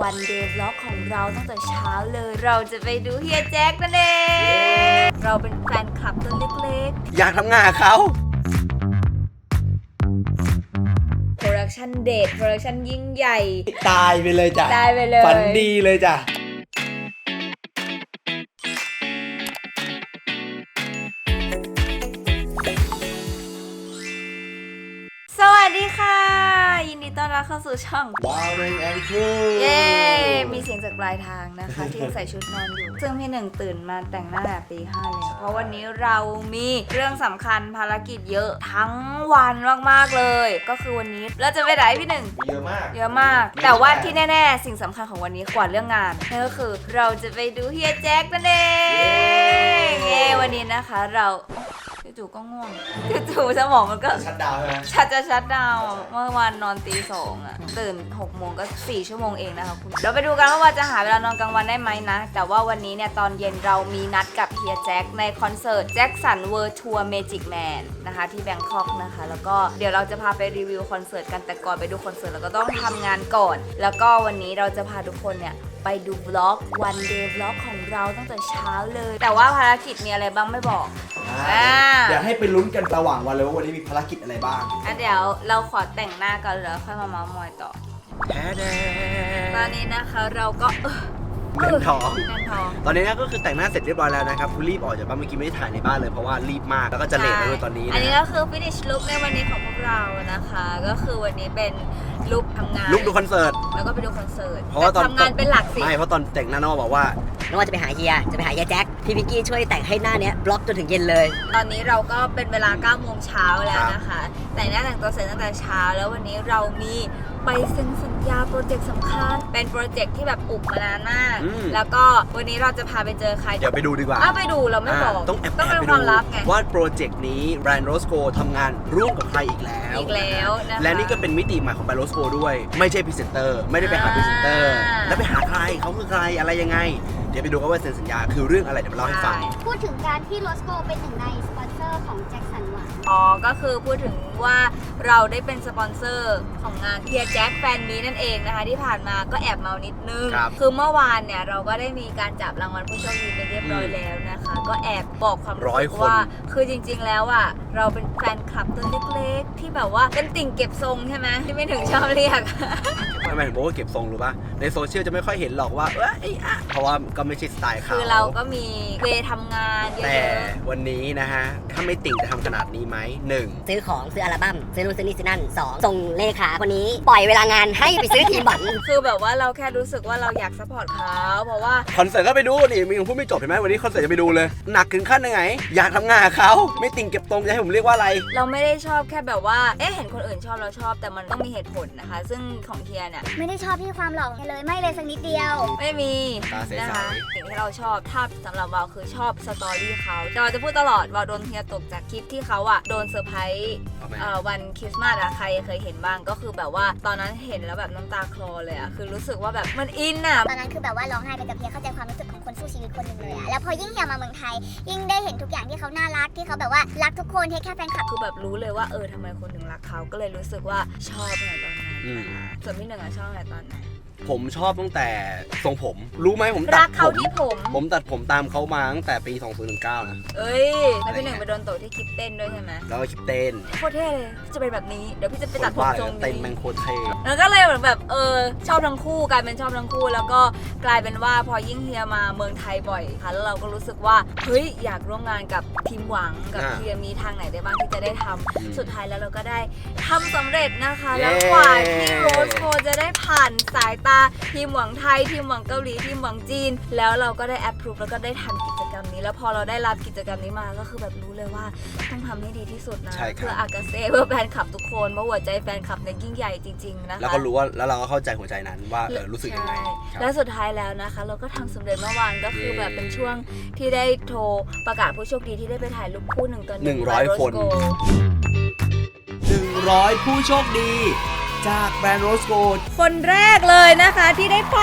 วันเดย์ vlog ของเราตั้งแต่เช้าเลย เราจะไปดูเฮียแจ็คนั่นเอง เราเป็นแฟนคลับตัวเล็กอยากทำงานกับเขาๆโปรดักชันเดทโปรดักชันยิ่งใหญ่ ตายไปเลยจ้ะตายไปเลย ฝันดีเลยจ้ะ รับเข้าสู่ช่องว้าวเรงแอนครูเย้มีเสียงจากปลายทางนะคะ ที่ใส่ชุดนอนอยู่ ซึ่งพี่หนึ่งตื่นมาแต่งหน้าแบบตีห้าแล้วเพราะวันนี้เรามีเรื่องสำคัญภารกิจเยอะทั้งวันมากๆเลย ก็คือวันนี้เราจะไปไหนพี่หนึ่งเยอะมาก เยอะมาก แต่ว่าที่แน่ๆ สิ่งสำคัญของวันนี้กว่าเรื่องงานนั่นก็คือเราจะไปดูเฮียแจ็คนั่นเองเย้วันนี้นะคะเรา จู่ๆก็ง่วงจู่ๆสมองมันก็ชัดดาวน์ใช่ไหมชัดจะชัดดาวน์อะเมื่อวานนอนตีสองอะตื่น6โมงก็4ชั่วโมงเองนะคะคุณเราไปดูกันว่าวันจะหาเวลานอนกลางวันได้ไหมนะ แต่ว่าวันนี้เนี่ยตอนเย็นเรามีนัดกับเฮียแจ็คในคอนเสิร์ตแจ็คสันเวิร์ทัวร์เมจิกแมนนะคะที่แบงคอกนะคะ แล้วก็เดี๋ยวเราจะพาไปรีวิวคอนเสิร์ตกันแต่ก่อนไปดูคอนเสิร์ตเราก็ต้องทำงานก่อน แล้วก็วันนี้เราจะพาทุกคนเนี่ย ไปดูบล็อกวันเดย์บล็อกของเราตั้งแต่เช้าเลย แต่ว่าภารกิจมีอะไรบ้างไม่บอก อ่าเดี๋ยวให้ไปลุ้นกันระหว่างวันเลยว่าวันนี้มีภารกิจอะไรบ้างอะเดี๋ยวเราขอแต่งหน้าก่อนแล้วค่อยมาเมาส์มอยต่อแท้แดตอนนี้นะคะเราก็เออเงินทอง แน่นท้อง ตอนนี้ก็คือแต่งหน้าเสร็จเรียบร้อยแล้วนะครับคุณรีบออกจากบ้านเมื่อกี้ไม่ได้ถ่ายในบ้านเลยเพราะว่ารีบมากแล้วก็จะเลทแล้วด้วยตอนนี้อันนี้นะก็คือ finish look ในวันนี้ของพวกเรานะคะ ก็คือวันนี้เป็นลุคทำงาน ลุกดูคอนเสิร์ต แล้วก็ไปดูคอนเสิร์ตเพราะว่าตอนแต่ทำงานเป็นหลักสิ ไม่เพราะตอนแต่งหน้านอกบอกว่า ไม่ว่าจะไปหาเฮีย จะไปหาเฮียแจ็ค พี่พิกกี้ช่วยแต่งให้หน้าเนี้ยบล็อกจนถึงเย็นเลย ตอนนี้เราก็เป็นเวลา9โมงเช้าแล้วนะคะ แต่งหน้าแต่งตัวเสร็จตั้งแต่เช้า แล้ววันนี้เรามี ไปเซ็นสัญญาโปรเจกต์สำคัญ เป็นโปรเจกต์ที่แบบอุบมานานมาก อืม แล้วก็วันนี้เราจะพาไปเจอใครเดี๋ยวไปดูดีกว่าอ้าวไปดูเราไม่บอกอ่าต้องแอบต้องแอบเป็นไปความดูลับไง ว่าโปรเจกต์นี้แบรนด์โรสโกทำงานร่วมกับใครอีกแล้วอีกแล้วนะคะและนี่ก็เป็นมิติใหม่ของแบรนด์โรสโกด้วย ไม่ใช่พรีเซนเตอร์ไม่ได้ไปหาอ่า พรีเซนเตอร์ แล้วไปหาใครเขาคือใครอะไรยังไง เดี๋ยวไปดูกันว่าเซ็นสัญญาคือเรื่องอะไรเดี๋ยวมาเล่าให้ฟังใช่พูดถึงการที่โรสโกเป็นหนึ่งในสปอนเซอร์ของแจ็คสันหวัง อ๋อ ก็คือพูดถึงว่าเราได้เป็นสปอนเซอร์ของงานเฮียแจ็คแฟนมีนั่นเองนะคะ ที่ผ่านมาก็แอบเมานิดนึงครับคือเมื่อวานเนี่ยเราก็ได้มีการจับรางวัลผู้โชคดีไปเรียบร้อยอืมแล้วนะคะ ก็แอบบอกความร้รู้อยสึกคนว่า คือจริงๆแล้วอะเราเป็นแฟนคลับตัวเล็กๆ ที่แบบว่าเป็นติ่งเก็บทรงใช่ไหมที่ไม่ถึงชอบเรียก ทำไมถึงบอกว่าเก็บทรงรู้ป่ะ ในโซเชียลจะไม่ค่อยเห็นหรอกว่าเอ้ยอะเพราะว่าก็ไม่ใช่สไตล์เขาคือเราก็มีเวทำงานเยแต่อะวันนี้นะฮะ ถ้าไม่ติ่งจะทำขนาดนี้ไหมหนึ่งซื้อของซื้ออัลบั้มซื้อนู่นซื้อนี่ซื้อนั่นสองส่งเลขาคนนี้ปล่อยเวลางานให้ไปซื้อทีมบัตรๆคือแบบว่าเราแค่รู้สึกว่าเราอยากซัพพอร์ตเขาเพราะว่าคอนเสิร์ตก็ไปดูนี่มีคนพูดไม่จบเห็นไหมวันนี้คอนเสิร์ตจะไปดูเลย หนักถึงขั้นยังไง อยากทำงานกับเขาไม่ติ่งเก็บตรงจะให้ผมเรียกว่าอะไร เราไม่ได้ชอบแค่แบบว่าเอ๊ะเห็นคนอื่นชอบเราชอบ แต่มันต้องมีเหตุผลนะคะ ซึ่งของเฮียเนี่ยไม่ได้ชอบที่ความหล่อเลยไม่เลยสักนิดเดียว ไม่มีตาใสๆ นะคะสิ่งที่เราชอบถ้าสำหรับวาวคือชอบสตอรี่เขาแต่เราจะพูดตลอดวาวโดนเฮียตกจากคลิปที่เขาอะโดนเซอร์ไพรส์เอาไหม เอ่อวันคริสต์มาสอะใครเคยเห็นบ้างก็คือแบบว่าตอนนั้นเห็นแล้วแบบน้ำตาคลอเลยอะคือรู้สึกว่าแบบมันอินอะตอนนั้นคือแบบว่าร้องไห้ไปกับเฮียเข้าใจความรู้สึกของคนสู้ชีวิตคนหนึ่งเลยอะแล้วพอยิ่งเฮียมาเมืองไทย ยิ่งได้เห็นทุกอย่างที่เขาน่ารักที่เขาแบบว่ารักทุกคนเทคแค่แฟนคลับ คือแบบรู้เลยว่าเออทำไมคนถึงรักเขาก็เลยรู้สึกว่าชอบตั้งแต่ตอนนั้นอืมนะคะส่วนพี่หนึ่งอะชอบตั้งแต่ตอนไหน ผมชอบตั้งแต่ทรงผม รู้ไหมผมตัรัดกผเขาม ที่ผม ผมตัดผมตามเขามาตั้งแต่ปี 2019 นะ เอ้ย แล้วพี่หนึ่งไปโดนโตะที่คลิปเต้นด้วยใช่ไหมแล้วก็คลิปเต้นโคตรเท่เลยจะเป็นแบบนี้ เดี๋ยวพี่จะไปคนตัดผมว่าทรงเต้นแมนี้งโคตรเท่แล้วก็เลยเหมือนแบบเออชอบทั้งคู่กลายเป็นชอบทั้งคู่ แล้วก็กลายเป็นว่าพอยิ่งเฮียมาเมืองไทยบ่อยค่ะแล้วเราก็รู้สึกว่าเฮ้ยอยากร่วมงานกับทีมหวังกับอ่าเฮียมีทางไหนได้บ้างที่จะได้ทำ อืม สุดท้ายแล้วเราก็ได้ทำสำเร็จนะคะ เย้ แล้วกว่าที่โรสโคจะได้ผ่านสายตา ทีมหวังไทย ทีมหวังเกาหลี ทีมหวังจีน แล้วเราก็ได้แอปพรูฟแล้วก็ได้ทำกิจกรรมนี้ แล้วพอเราได้รับกิจกรรมนี้มาก็คือแบบรู้เลยว่าต้องทำให้ดีที่สุดนะ ใช่ครับ เพื่ออากาเซ่เพื่อแฟนคลับทุกคนเพราะหัวใจแฟนคลับเนี่ยยิ่งใหญ่จริงๆนะคะ แล้วก็รู้ว่าแล้วเราก็เข้าใจหัวใจนั้นว่าเออรู้สึกยังไงใช่ครับ และสุดท้ายแล้วนะคะ เราก็ทำสำเร็จเมื่อวานก็คือเย้แบบเป็นช่วงที่ได้โทรประกาศผู้โชคดีที่ได้ไปถ่ายรูปคู่หนึ่งต่อหหนึ่นึ่งงร้อย by คน Roscoe 100 ผู้โชคดี จากแบรนด์โรสโกคนแรกเลยนะคะที่ได้ไป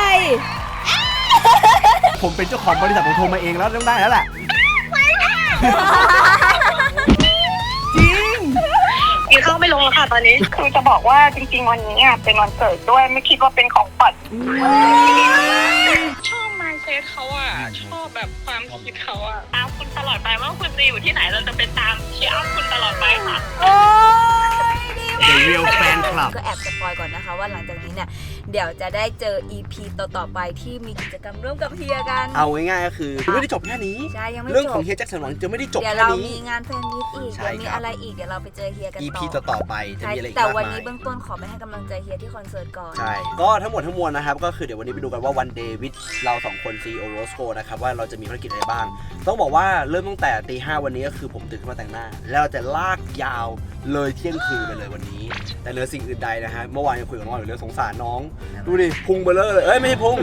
ผมเป็นเจ้าของบริษัทผมโทรมาเองแล้วต้องได้แล้วแหละจริงกินข้าวไม่ลงแล้วค่ะตอนนี้ คือจะบอกว่าจริง ๆ วันนี้อะเป็นวันเกิดด้วยไม่คิดว่าเป็นของขวัญเขาอะ ชอบแบบความคิดเขาอะตามคุณตลอดไปไม่ว่าคุณจะอยู่ที่ไหนเราจะเป็นตามเชียร์อัพคุณตลอดไปค่ะโอ้ยดี The Real Fan Club ก็แอบสปอยก่อนนะคะว่าหลังจาก เนี่ยเดี๋ยวจะได้เจอ EP ต่อๆไปที่มีกิจกรรมร่วมกับเฮียกัน เอาง่ายๆก็คือไม่ได้จบแค่นี้ ใช่ยังไม่เรื่องจของบเฮียแจ็คสันหวังจะไม่ได้จบเดี๋ยวแค่เรานี้มีงานแฟนมิตอีกใช่เดี๋ยวมีครับ อะไรอีกเดี๋ยวเราไปเจอเฮียกัน EP ต่อต่อๆไปจะใช่มีอะไรอีกแต่มากวันมานี้ย เบื้องต้นขอไปให้กำลังใจเฮียที่คอนเสิร์ตก่อน ใช่ ก็ทั้งหมดทั้งมวลนะครับ ก็คือเดี๋ยววันนี้ไปดูกันว่าวันเดวิดเราสองคน CEO Roscoe นะครับว่าเราจะมีภารกิจอะไรบ้าง ต้องบอกว่าเริ่มตั้งแต่ตีห้าวันนี้ก็คือผมตื่นขึ้นมาแต่งหน้า แล้วเราจะลากยาวเลยเที่ยงคืนไปเลยวันนี้ แต่เหนือสิ่งอื่นใดนะฮะเมื่อวานยังคุยกับน้องอยู่เรื่องสงสารน้องดูดิพุงเบลเลอร์เลยเอ้ยไม่ใช่พุง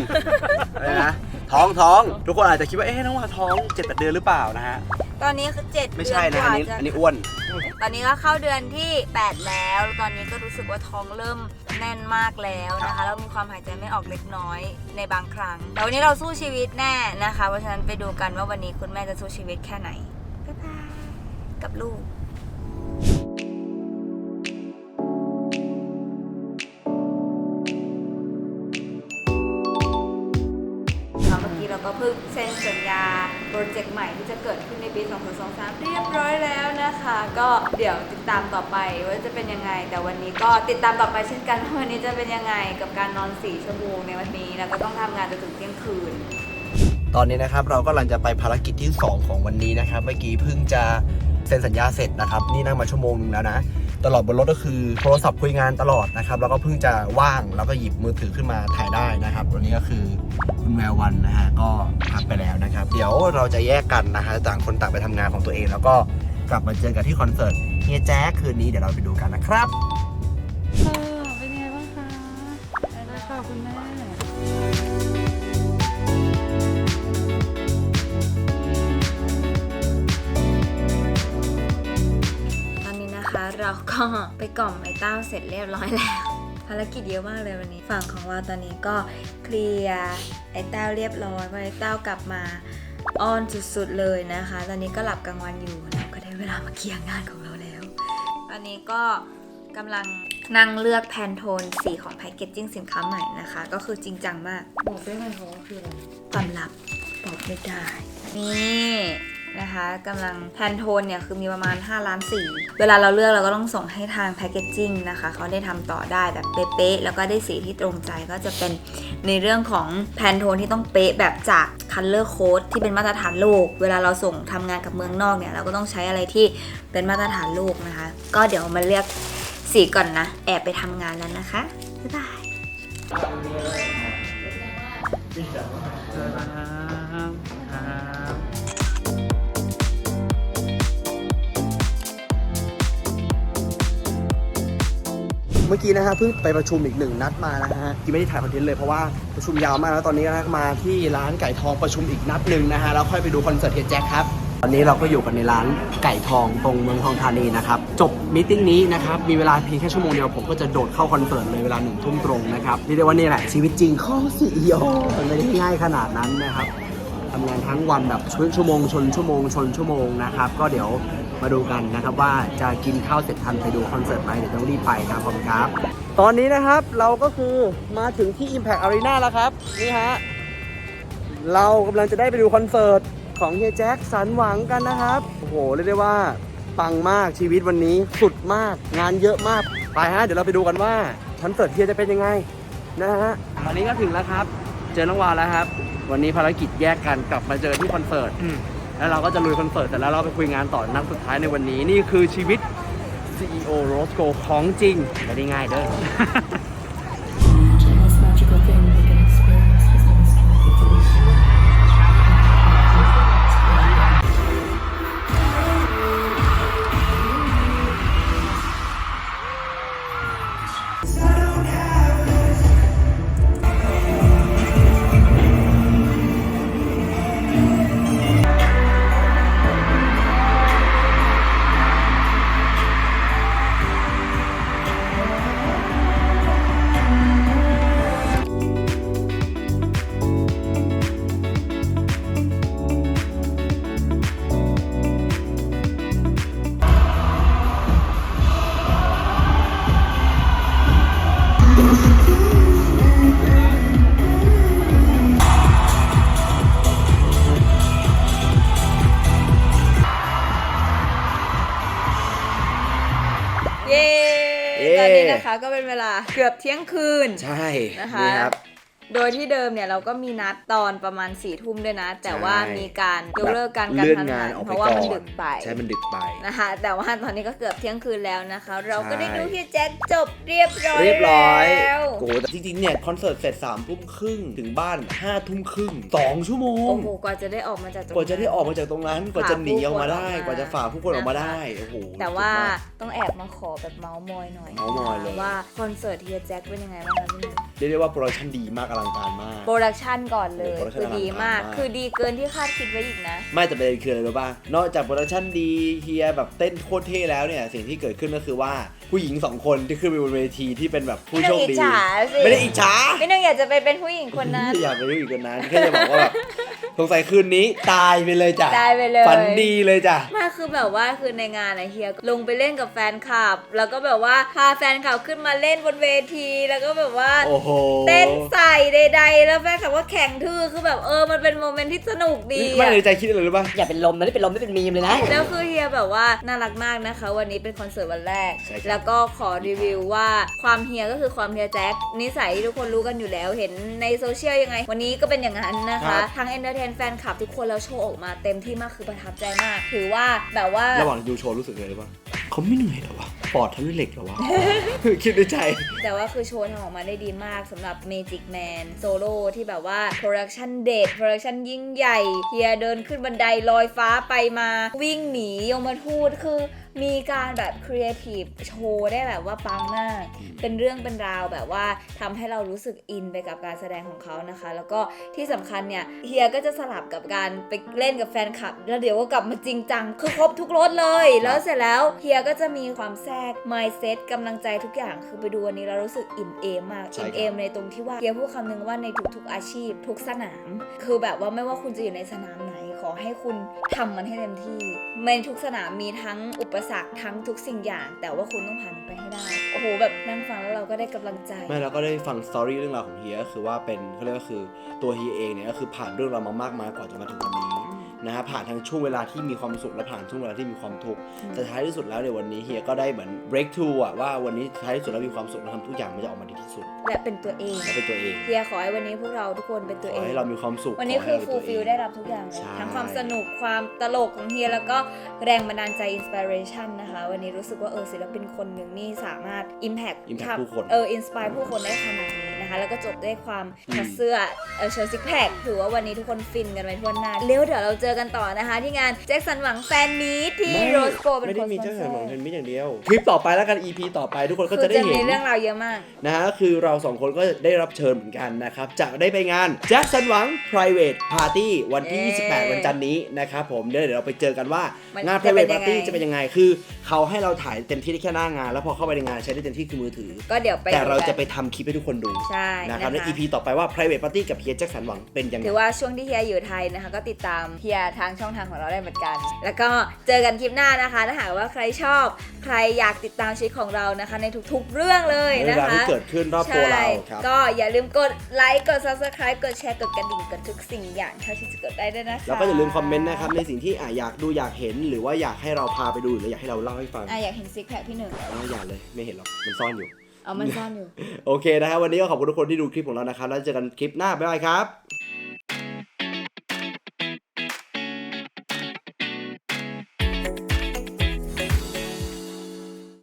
อะไรนะท้องท้องทุกคนอาจจะคิดว่าเอ๊ะน้องว่าท้องเจ็ดแปดเดือนหรือเปล่านะฮะตอนนี้คือเจ็ดไม่เดืใช่อนนะกอันว่านี้จะอันนี้อ้วนตอนนี้ก็เข้าเดือนที่ 8 แล้ว ตอนนี้ก็รู้สึกว่าท้องเริ่มแน่นมากแล้วนะคะแล้วมีความหายใจไม่ออกเล็กน้อยในบางครั้งแต่วันนี้เราสู้ชีวิตแน่นะคะ เพราะฉะนั้นไปดูกันว่าวันนี้คุณแม่จะสู้ชีวิตแค่ไหนบ๊ายบายกับลูก ก็เพิ่งเซ็นสัญญาโปรเจกต์ใหม่ที่จะเกิดขึ้นในปี 2023 เรียบร้อยแล้วนะคะ ก็เดี๋ยวติดตามต่อไปว่าจะเป็นยังไง แต่วันนี้ก็ติดตามต่อไปเช่นกันว่าวันนี้จะเป็นยังไงกับการนอน 4 ชั่วโมงในวันนี้ แล้วก็ต้องทำงานจนถึงเที่ยงคืน ตอนนี้นะครับเรากำลังจะไปภารกิจที่ 2 ของวันนี้นะครับ เมื่อกี้เพิ่งจะ ซ็นสัญญาเสร็จนะครับ นี่นั่งมาชั่วโมงนึงแล้วนะ ตลอดบนรถก็คือโทรศัพท์คุยงานตลอดนะครับ แล้วก็เพิ่งจะว่างแล้วก็หยิบมือถือขึ้นมาถ่ายได้นะครับวันนี้ก็คือคุณแวววันนะฮะก็พักไปแล้วนะครับ เดี๋ยวเราจะแยกกันนะฮะต่างคนต่างไปทำงานของตัวเอง แล้วก็กลับมาเจอกันที่คอนเสิร์ตเฮียแจ๊คคืนนี้เดี๋ยวเราไปดูกันนะครับเป็นไงบ้างคะได้ค่ะคุณแม่ เราก็ไปกล่อมไอ้เต้าเสร็จเรียบร้อยแล้วภารกิจเยอะมากเลยวันนี้ ฝั่งของเราตอนนี้ก็เคลียร์ไอ้เต้าเรียบร้อยพอไอ้เต้ากลับมาอ้อนสุดๆเลยนะคะ ตอนนี้ก็หลับกลางวันอยู่เราก็ได้เวลามาเคลียร์งานของเราแล้ว ตอนนี้ก็กำลังนั่งเลือกแพนโทนสีของแพคเกจจิ้งสินค้าใหม่นะคะ ก็คือจริงจังมาก บอกได้ไหมคะว่าคืออะไรความลับบอกไม่ได้ นี่ นะคะกำลังแพนโทนเนี่ยคือมีประมาณ 5 ล้านสีเวลาเราเลือกเราก็ต้องส่งให้ทางแพคเกจจิ้งนะคะเขาได้ทำต่อได้แบบเป๊ะๆแล้วก็ได้สีที่ตรงใจก็จะเป็นในเรื่องของแพนโทนที่ต้องเป๊ะแบบจาก Color Code ที่เป็นมาตรฐานโลก เวลาเราส่งทำงานกับเมืองนอกเนี่ยเราก็ต้องใช้อะไรที่เป็นมาตรฐานโลกนะคะ ก็เดี๋ยวมาเลือกสีก่อนนะ แอบไปทำงานแล้วนะคะบ๊ายบาย มื่อกี้นะฮะเพิ่งไปประชุมอีกหนึ่งนัดมานะฮะที่ไม่ได้ถ่ายคอนเทนต์เลยเพราะว่าประชุมยาวมากแล้วตอนนี้นะมาที่ร้านไก่ทองประชุมอีกนัดหนึ่งนะฮะแล้วค่อยไปดูคอนเสิร์ตเฮียแจ็คครับตอนนี้เราก็อยู่กันในร้านไก่ทองตรงเมืองทองธานีนะครับ จบมิทติ้งนี้นะครับ มีเวลาเพียงแค่ชั่วโมงเดียว ผมก็จะโดดเข้าคอนเสิร์ตเลยเวลาหนึ่งทุ่มตรงนะครับเรียกได้ว่านี่แหละชีวิตจริงข้องซีอีโอมันไม่ได้ง่ายขนาดนั้นนะครับทำงานทั้งวันแบบชั่วโมงชนชั่วโมงชนชั่วโมงนะครับ ก็เดี๋ยว มาดูกันนะครับว่าจะกินข้าวเสร็จทันไปดูคอนเสิร์ตไหมเดี๋ยวต้องรีบไปครับผมครับ ตอนนี้นะครับเราก็คือมาถึงที่ Impact Arena แล้วครับ นี่ฮะ เรากำลังจะได้ไปดูคอนเสิร์ตของเฮียแจ็คสันหวังกันนะครับ โอ้โห เรียกได้ว่าปังมากชีวิตวันนี้สุดมากงานเยอะมาก ไปฮะ เดี๋ยวเราไปดูกันว่าคอนเสิร์ตเฮียจะเป็นยังไงนะฮะตอนนี้ก็ถึงแล้วครับ เจอน้องวาแล้วครับ วันนี้ภารกิจแยกกันกลับมาเจอที่คอนเสิร์ต แล้วเราก็จะลุยคอนเสิร์ตแต่แล้วเราไปคุยงานต่อนัดสุดท้ายในวันนี้นี่คือชีวิต CEO r o s c o ของจริงไม่ได้ง่ายเด้อ ตอนนี้นะคะก็เป็นเวลาเกือบเที่ยงคืน ใช่นะคะครับ โดยที่เดิมเนี่ยเราก็มีนัดตอนประมาณ4ี่ทุ่มด้วยนะ แต่ว่ามีการยกเลิกการการเลื่อนทำงางานนออกเพไปราะว่าก่อมันนดึกไป ใช่มันดึกไป นะคะ แต่ว่าตอนนี้ก็เกือบเที่ยงคืนแล้วนะคะ เราก็ได้ใช่ดูพี่แจ็คจบเรียบร้อยเรียบร้อยแล้ว โอ้โหแต่จริงๆเนี่ยคอนเสิร์ตเสร็จ3ามทุ่มครึ่งถึงบ้าน5้าทุ่มครึ่งสองชั่วโมง โอ้โห กว่าจะได้ออกมาจากตรงกว่าจะได้ออกมาจากตรงนั้น กว่าจะหนีออกมาได้ฝ่าผู้คนออกมากว่าจะฝ่าผู้คนออกมาได้ โอ้โห แต่ว่าสุดมกต้องแอบมาขอแบบเมาส์มอยหน่อยเมาส์มอยเลย ว่าคอนเสิร์ตเฮียแจ็คเป็นยังไงบ้างคะพี่หนุ่ม เรียกได้ว่าโปรดักชั่นดีมากอลังการมาก โปรดักชันก่อนเลยโอ้โปรดักชันคือดีมาก อลังการมาก คือดีเกินที่คาดคิดไว้อีกนะ ไม่แต่ประเด็นคืออะไรรู้ป่ะ นอกจากโปรดักชั่นดีเฮียแบบเต้นโคตรเท่แล้วเนี่ย สิ่งที่เกิดขึ้นก็คือว่าผู้หญิงสองคนที่ขึ้นไปบนเวทีที่เป็นแบบผู้ไม่โชต้องคอิจดีฉาสิ ไม่ได้อิจฉาพี่หนุ่มอยากจะไปเป็นผู้หญิงคนนั้นอยากไปรู้อีกคนนั้นแค่จะบอกว่าแบบ สงสัยคืนนี้ตายไปเลยจ้ะตายไปเลยฝันดีเลยจ้ะไมาคือแบบว่าคือในงานอะเฮียลงไปเล่นกับแฟนคลับ แล้วก็แบบว่าพาแฟนคลับขึ้นมาเล่นบนเวที แล้วก็แบบว่าโอ้โหเต้นใส่ใดๆ แล้วแฟนคลับก็แข่งทื่อคือแบบเออมันเป็นโมเมนต์ที่สนุกดีไม่อะในใจคิดอะไรรู้ป่ะอย่าเป็นลมนะนี่เป็นลมไม่เป็นมีมเลยนะแล้วคือเฮียแบบว่าน่ารักมากนะคะ วันนี้เป็นคอนเสิร์ตวันแรกใช่ครับแล้วก็ขอรีวิวว่าความเฮียก็คือความเฮียแจ็คนิสัยที่ทุกคนรู้กันอยู่แล้วเห็นในโซเชียลยังไง วันนี้ก็เป็นอย่างนั้นนะคะทั้งเอนเตอร์เทนแฟนคลับทุกคนแล้วโชว์ออกมาเต็มที่มากคือประทับใจมาก ถือว่าแบบว่า ระหว่างดูโชว์รู้สึกเลยรู้ป่ะเขาไม่เหนื่อยเหรอวะปอดทะลุเหล็กเหรอวะ คิดในใจ แต่ว่าคือโชว์ทำออกมาได้ดีมากสำหรับ Magic Man โซโล่ที่แบบว่าโปรดักชันเด็ดโปรดักชันยิ่งใหญ่เฮียเดินขึ้นบันไดลอยฟ้าไปมา วิ่งหนียมทูตคือ มีการแบบครีเอทีฟโชว์ได้แบบว่าปังมาก เป็นเรื่องเป็นราวแบบว่าทำให้เรารู้สึกอินไปกับการแสดงของเขานะคะ แล้วก็ที่สำคัญเนี่ยเฮียก็จะสลับกับการไปเล่นกับแฟนคลับ แล้วเดี๋ยวก็กลับมาจริงจังคือครบทุกรสเลย แล้วเสร็จแล้วเฮียก็จะมีความแทรก mindset กำลังใจทุกอย่างคือไปดูวันนี้เรารู้สึกอิ่มเอมมากใช่อิ่มครับเอมในตรงที่ว่าเฮียพูดคำนึงว่าในทุกๆอาชีพ ทุกสนาม คือแบบว่าไม่ว่าคุณจะอยู่ในสนามไหน ขอให้คุณทำมันให้เต็มที่ในทุกสนามมีทั้งอุปสรรคทั้งทุกสิ่งอย่าง แต่ว่าคุณต้องผ่านมันไปให้ได้ โอ้โหแบบนั่งฟังแล้วเราก็ได้กำลังใจ ไม่เราก็ได้ฟังสตอรี่เรื่องราวของเฮียก็คือว่าเป็นเขาเรียกว่าคือตัวเฮียเองเนี่ยก็คือผ่านเรื่องราวมามากมายกว่าจะมาถึงวันนี้ นะฮะผ่านทั้งช่วงเวลาที่มีความสุขและผ่านช่วงเวลาที่มีความทุกข์แต่ท้ายที่สุดแล้วในยวันนี้เฮียก็ได้เหมือน break through อะว่าวันนี้ท้ายที่สุดแล้วมีความสุขและทำทุกอย่างมันจะออกมาดีที่สุดและเป็นตัวเองและเป็นตัวเองเฮียขอให้วันนี้พวกเราทุกคนเป็นขตัวอเองให้เรามีความสุขวันนี้ขคือให้ฟูเราลเป็นตัวฟิลเองได้รับทุกอย่างเลยใช่ ทั้งความสนุกความตลกของเฮียแล้วก็แรงบันดาลใจอินสปิเรชันนะคะ วันนี้รู้สึกว่าเออศิลปินคนหนึ่งนี่สามารถ Impact Impact ผู้คน เอออินสปายผู้คนได้ขนาดนี้ นะคะ แล้วก็จบด้วยความถอดเสื้อเออโชว์ซิกแพคถือว่าวันนี้ทุกคนฟินกันไปทั่วหน้าเร็วเดี๋ยวเราเจอกันต่อนะคะ ที่งานแจ็คสันหวังแฟนมีตที่ไม่โรสโกเป็นไม่คได้นมีสปอเจ้านเซสาอวของร์เทนมิอย่างเดียว คลิปต่อไปแล้วกัน EP ต่อไปทุกคนก็คืจะอได้จะเห็มีนเรื่องราวเยอะมาก นะฮะคือเราสองคนก็ได้รับเชิญเหมือนกันนะครับ จะได้ไปงาน Jackson หวัง private party วันที่ เย้28 วันจันทร์นี้นะครับผมเดี๋ยวเดี๋ยวเราไปเจอกันว่ามันงาน จะเป็น private ยังไง party จะเป็นยังไง คือเขาให้เราถ่ายเต็มที่ได้แค่หน้างาน แล้วพอเข้าไปในงานใช้ได้เต็มที่คือมือถือ ก็เดี๋ยวไปแต่เราดูกันจะไปทำคลิปให้ทุกคนดูใช่นะครับในนะคะ EP ต่อไปว่า private party กับเฮียแจ็คสันหวังเป็นยังไง ถือว่าช่วงที่เฮียอยู่ไทยนะคะ ก็ติดตามเฮียทางช่องทางของเราได้เหมือนกัน แล้วก็เจอกันคลิปหน้านะคะถ้าหากว่าใครชอบ ใครอยากติดตามชีวิตของเรานะคะ ในทุกๆเรื่องเลยเรื่อนะงราวคะ ที่เกิดขึ้นรอบตัวเราใช่ครับ ก็อย่าลืมกดไลค์กด subscribe กดแชร์กดกระดิ่งกดทุกสิ่งอย่างเท่าที่จะกดได้ด้วยนะคะ แล้วก็อย่าลืมคอมเมนต์นะครับในสิ่งที่อะอยากดูอยากเห็นหรือว่าอยากให้เราพาไปดูหรืออยากให้เราเล่าให้ฟังอะอยากเห็นซิกแพคพี่หนึ่งอ๋ออย่าเลยไม่เห็นหรอกมันซ่อนอยู่ เอามันซ่อนอยู่ โอเคนะครับวันนี้ก็ขอบคุณทุกคนที่ดูคลิปของเรานะครับ แล้วเจอกันคลิปหน้าบ๊ายบายครับ